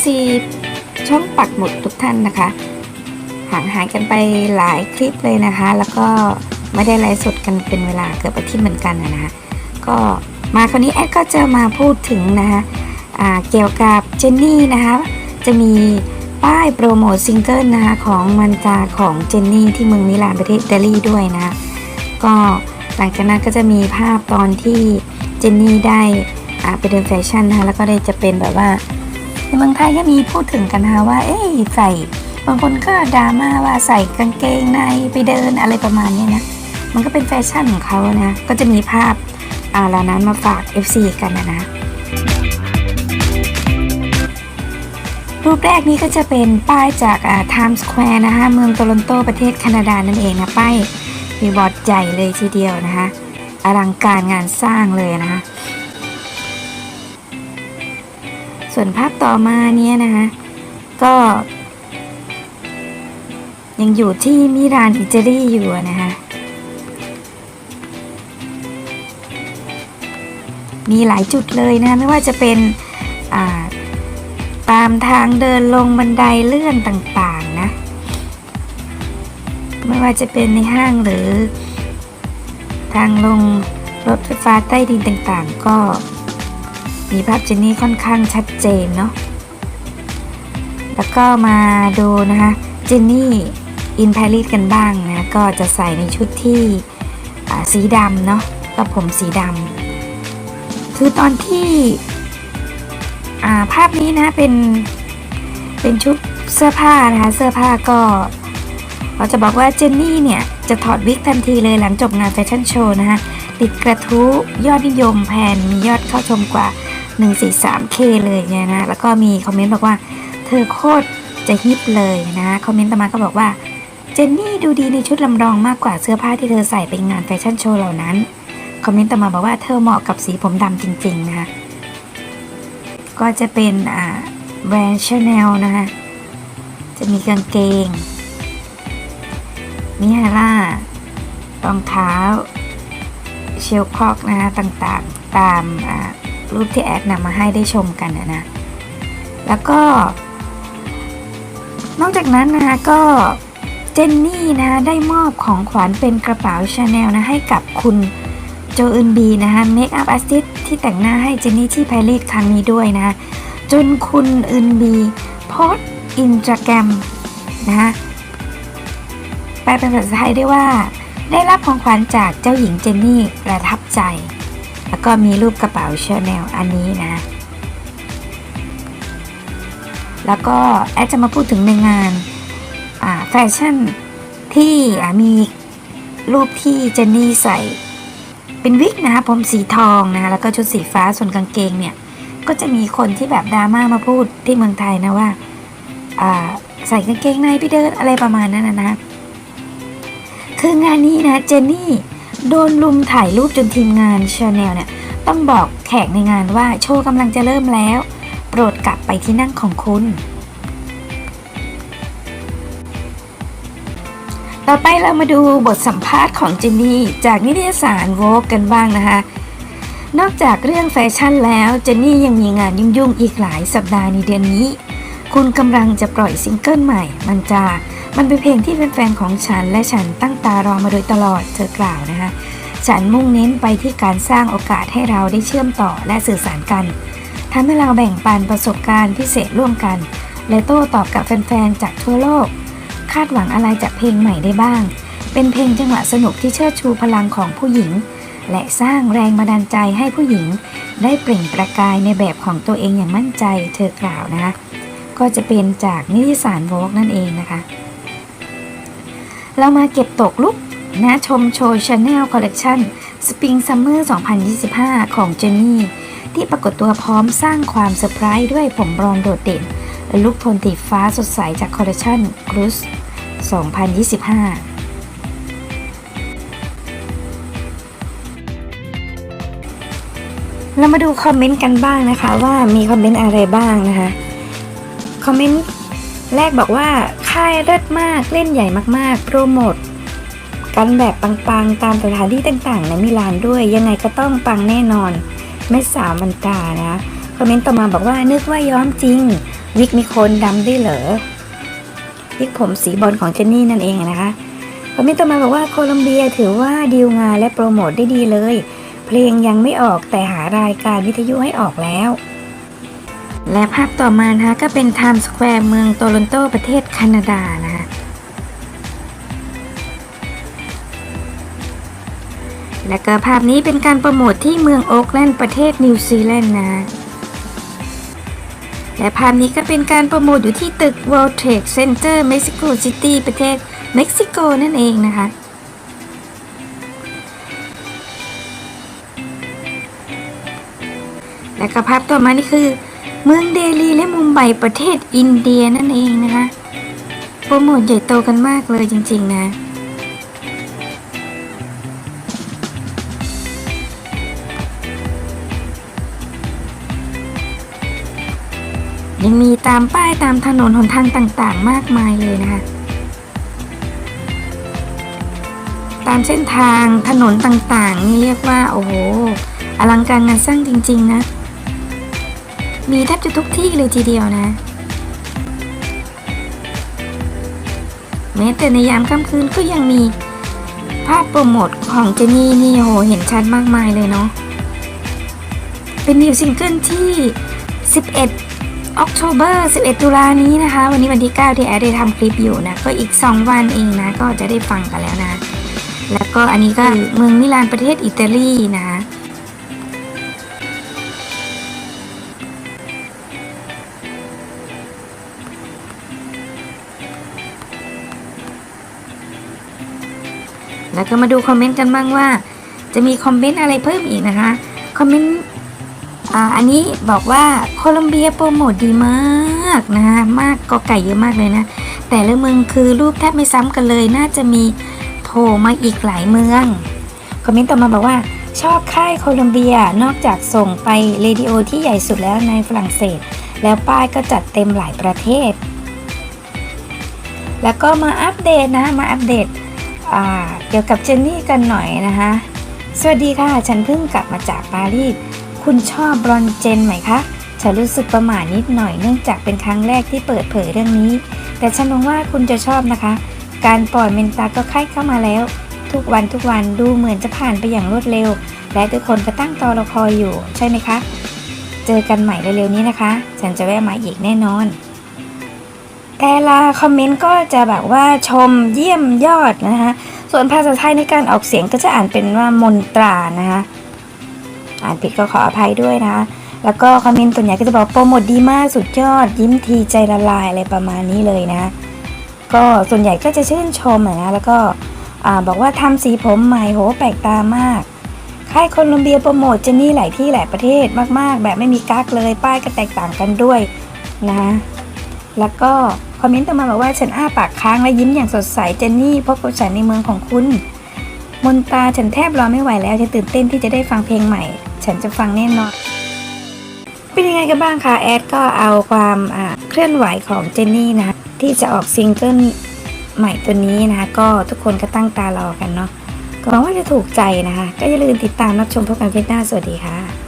FC ช่องปักหมุดทุกท่านนะคะ ห่างหายกันไปหลายคลิปเลยนะคะ แล้วก็ไม่ได้ไลฟ์สดกันเป็นเวลาเกือบอาทิตย์เหมือนกันนะคะก็มาคราวนี้แอดก็จะมาพูดถึงนะคะเกี่ยวกับเจนนี่นะคะจะมีป้ายโปรโมทซิงเกิลนะคะของมันจาของเจนนี่ที่เมืองมิลานประเทศอิตาลีด้วยนะะก็หลังจากนั้นก็จะมีภาพตอนที่เจนนี่ได้ไปเดินแฟชั่นนะคะแล้วก็ได้จะเป็นแบบว่า ในเมืองไทยก็มีพูดถึงกันนะคะว่า เอ๊ะใส่ บางคนก็ดราม่าว่าใส่กางเกงในไปเดินอะไรประมาณนี้นะ มันก็เป็นแฟชั่นของเขานะ ก็จะมีภาพอ่าเหล่านั้นมาฝาก FC กันนะนะรูปแรกนี้ก็จะเป็นป้ายจากอ่า Times Square นะคะเมืองโตลอนโตประเทศแคนาดานั่นเองนะ ป้ายมีบอร์ดใหญ่เลยทีเดียวนะคะ อลังการงานสร้างเลยนะคะ ส่วนภาพต่อมาเนี่ยนะคะก็ ยังอยู่ที่มิรานอิตาลีอยู่นะคะมีหลายจุดเลยนะไม่ว่าจะเป็นาตามทางเดินลงบันไดเลื่อนต่างๆนะ ไม่ว่าจะเป็นในห้างหรือ ทางลงรถไฟฟ้าใต้ดินต่างๆ ก็ มีภาพเจนนี่ค่อนข้างชัดเจนเนาะแล้วก็มาดูนะคะเจนนี่อินพาริสกันบ้างนะก็จะใส่ในชุดที่สีดำเนาะกับผมสีดำคือตอนที่าภาพนี้นะเป็นเป็นชุดเสื้อผ้านะคะเสื้อผ้าก็เราจะบอกว่าเจนนี่เนี่ย จะถอดวิกทันทีเลยหลังจบงานแฟชั่นโชว์นะคะติดกระทู้ยอดนิยมแผนมียอดเข้าชมกว่า 143K เลยเนี่ยนะ แล้วก็มีคอมเมนต์บอกว่า เธอโคตรจะฮิปเลยนะ คอมเมนต์ต่อมาก็บอกว่า เจนนี่ดูดีในชุดลำลองมากกว่าเสื้อผ้าที่เธอใส่ไปงานแฟชั่นโชว์เหล่านั้น คอมเมนต์ต่อมาบอกว่าเธอเหมาะกับสีผมดำจริงๆนะคะ ก็จะเป็นอ่าแบรนด์ชาแนลนะคะ จะมีกางเกงมีฮาร่ารองเท้า เชลคอกนะคะต่างๆ ตามอ่า รูปที่แอดนำมาให้ได้ชมกันนะ แล้วก็ นอกจากนั้นนะคะก็เจนนี่นะคะได้มอบของขวัญเป็นกระเป๋าชาแนลนะให้กับคุณโจอึนบีนะคะเมคอัพอาร์ติสที่แต่งหน้าให้เจนนี่ที่ปารีสครั้งนี้ด้วยนะคะจนคุณอึนบีโพสอินสตาแกรมนะคะแปลเป็นภาษาไทยได้ว่า ได้รับของขวัญจากเจ้าหญิงเจนนี่ประทับใจ แล้วก็มีรูปกระเป๋าชาแนลอันนี้นะ แล้วก็แอดจะมาพูดถึงในงานแฟชั่นที่มีรูปที่เจนนี่ใส่เป็นวิกนะคะผมสีทองนะคะแล้วก็ชุดสีฟ้าส่วนกางเกงเนี่ย ก็จะมีคนที่แบบดราม่ามาพูดที่เมืองไทยนะว่าอ่าใส่กางเกงในไปเดินอะไรประมาณนั้นนะนะคืองานนี้นะเจนนี่ โดนลุมถ่ายรูปจนทีมงานชาแนลเนี่ยต้องบอกแขกในงานว่าโชว์กำลังจะเริ่มแล้ว โปรดกลับไปที่นั่งของคุณ ต่อไปเรามาดูบทสัมภาษณ์ของเจนนี่จากนิตยสารโวกกันบ้างนะคะ นอกจากเรื่องแฟชั่นแล้วเจนนี่ยังมีงานยุ่งๆอีกหลายสัปดาห์ในเดือนนี้ คุณกำลังจะปล่อยซิงเกิลใหม่ มันจา มันเป็นเพลงที่แฟนๆของฉันและฉันตั้งตารอมาโดยตลอด เธอกล่าวนะคะ ฉันมุ่งเน้นไปที่การสร้างโอกาสให้เราได้เชื่อมต่อและสื่อสารกันทำให้เราแบ่งปันประสบการณ์พิเศษร่วมกัน และโต้ตอบกับแฟนๆจากทั่วโลก คาดหวังอะไรจากเพลงใหม่ได้บ้าง เป็นเพลงจังหวะสนุกที่เชิดชูพลังของผู้หญิง และสร้างแรงบันดาลใจให้ผู้หญิง ได้เปล่งประกายในแบบของตัวเองอย่างมั่นใจ เธอกล่าวนะคะ ก็จะเป็นจากนิตยสารโวกนั่นเองนะคะ เรามาเก็บตกลุกนะชมโชว์ชาแนลคอลเลกชันสปริงซัมเมอร์2025 ของเจนนี่ที่ปรากฏตัวพร้อมสร้างความเซอร์ไพรส์ด้วยผมบรอนโดดเด่นและลุคโทนสีฟ้าสดใสจากคอลเลกชันครูส2025เรามาดูคอมเมนต์กันบ้างนะคะ ว่ามีคอมเมนต์อะไรบ้างนะคะ คอมเมนต์แรกบอกว่า ค่ายเลิศมากเล่นใหญ่มากๆ โปรโมทกันแบบปังๆ ตามสถานที่ต่างๆ ในมิลานด้วยยังไงก็ต้องปังแน่นอน ไม่สาวมันตานะคอมเมนต์ต่อมาบอกว่านึกว่าย้อมจริง วิกมีโคนดำด้วยเหรอวิกผมสีบอลของเจนนี่นั่นเองนะคะคอมเมนต์ต่อมาบอกว่าโคลัมเบียถือว่าดีลงานและโปรโมทได้ดีเลย เพลงยังไม่ออกแต่หารายการวิทยุให้ออกแล้ว และภาพต่อมานะคะก็เป็นไทม์สแควร์เมืองโตลอนโตประเทศแคนาดานะคะและก็ภาพนี้เป็นการโปรโมทที่เมืองโอ๊กแลนด์ประเทศนิวซีแลนด์นะและภาพนี้ก็เป็นการโปรโมทอยู่ที่ตึก World Trade Center Mexico City ประเทศเม็กซิโกนั่นเองนะคะและก็ภาพต่อมานี่คือ เมืองเดลีและมุมไบประเทศอินเดียนั่นเองนะคะโปรโมทใหญ่โตกันมากเลยจริงๆนะ ยังมีตามป้ายตามถนนหนทางต่างๆ มากมายเลยนะคะตามเส้นทางถนนต่างๆ นี่เรียกว่า โอ้โห อลังการงานสร้างจริง ๆ นะ มีแทบจะทุกที่เลยทีเดียวนะ แม้แต่ในยามค่ำคืนก็ยังมีภาพโปรโมทของเจนี่นี่โหเห็นชัดมากมายเลยเนาะ เป็นนิวซิงเกิลที่ 11 ออกโทเบอร์ 11 ตุลานี้นะคะ วันนี้วันที่ 9 ที่แอดได้ทำคลิปอยู่นะ ก็อีก 2 วันเองนะ ก็จะได้ฟังกันแล้วนะ แล้วก็อันนี้ก็เมืองมิลานประเทศอิตาลีนะ แล้วก็มาดูคอมเมนต์กันบ้างว่า จะมีคอมเมนต์อะไรเพิ่มอีกนะคะ คอมเมนต์อ่าอันนี้บอกว่าโคลอมเบียโปรโมทดีมากนะคะมากกอไก่เยอะมากเลยนะ แต่ละเมืองคือรูปแทบไม่ซ้ำกันเลย น่าจะมีโผล่มาอีกหลายเมือง คอมเมนต์ต่อมาบอกว่าชอบค่ายโคลอมเบียนอกจากส่งไปเรดิโอที่ใหญ่สุดแล้วในฝรั่งเศส แล้วป้ายก็จัดเต็มหลายประเทศ แล้วก็มาอัปเดตนะมาอัปเดต เกี่ยวกับเจนนี่กันหน่อยนะคะ สวัสดีค่ะ ฉันเพิ่งกลับมาจากปารีส คุณชอบบรอนเจนไหมคะ ฉันรู้สึกประหม่านิดหน่อยเนื่องจากเป็นครั้งแรกที่เปิดเผยเรื่องนี้ แต่ฉันมองว่าคุณจะชอบนะคะ การปล่อยเมนตาก็ใกล้เข้ามาแล้ว ทุกวันทุกวันดูเหมือนจะผ่านไปอย่างรวดเร็ว และทุกคนก็ตั้งตอรอคอยอยู่ ใช่ไหมคะ เจอกันใหม่เร็วๆนี้นะคะ ฉันจะแวะมาอีกแน่นอน แต่ละคอมเมนต์ก็จะแบบว่าชมเยี่ยมยอดนะคะส่วนภาษาไทยในการออกเสียงก็จะอ่านเป็นว่ามนตรานะคะอ่านผิดก็ขออภัยด้วยนะคะแล้วก็คอมเมนต์ส่วนใหญ่ก็จะบอกโปรโมทดีมากสุดยอด ยิ้มทีใจละลายอะไรประมาณนี้เลยนะก็ส่วนใหญ่ก็จะชื่นชมอะนะแล้วก็บอกว่าทำสีผมใหม่โหแปลกตามากค่ายโคลอมเบียโปรโมทเจนนี่หลายที่หลายประเทศมาก ๆ แบบไม่มีกั๊กเลยป้ายก็แตกต่างกันด้วยนะ แล้วก็คอมเมนต์ต่อมาบอกว่าฉันอ้าปากค้างและยิ้มอย่างสดใสเจนนี่พบกับฉันในเมืองของคุณ มนตาฉันแทบรอไม่ไหวแล้วฉันตื่นเต้นที่จะได้ฟังเพลงใหม่ ฉันจะฟังแน่นอนเป็นยังไงกันบ้างคะแอดก็เอาความเคลื่อนไหวของเจนนี่นะที่จะออกซิงเกิลใหม่ตัวนี้นะคะก็ทุกคนก็ตั้งตารอกันเนาะก็หวังว่าจะถูกใจนะคะ ก็อย่าลืมติดตามรับชมพบกันคลิปหน้าสวัสดีค่ะ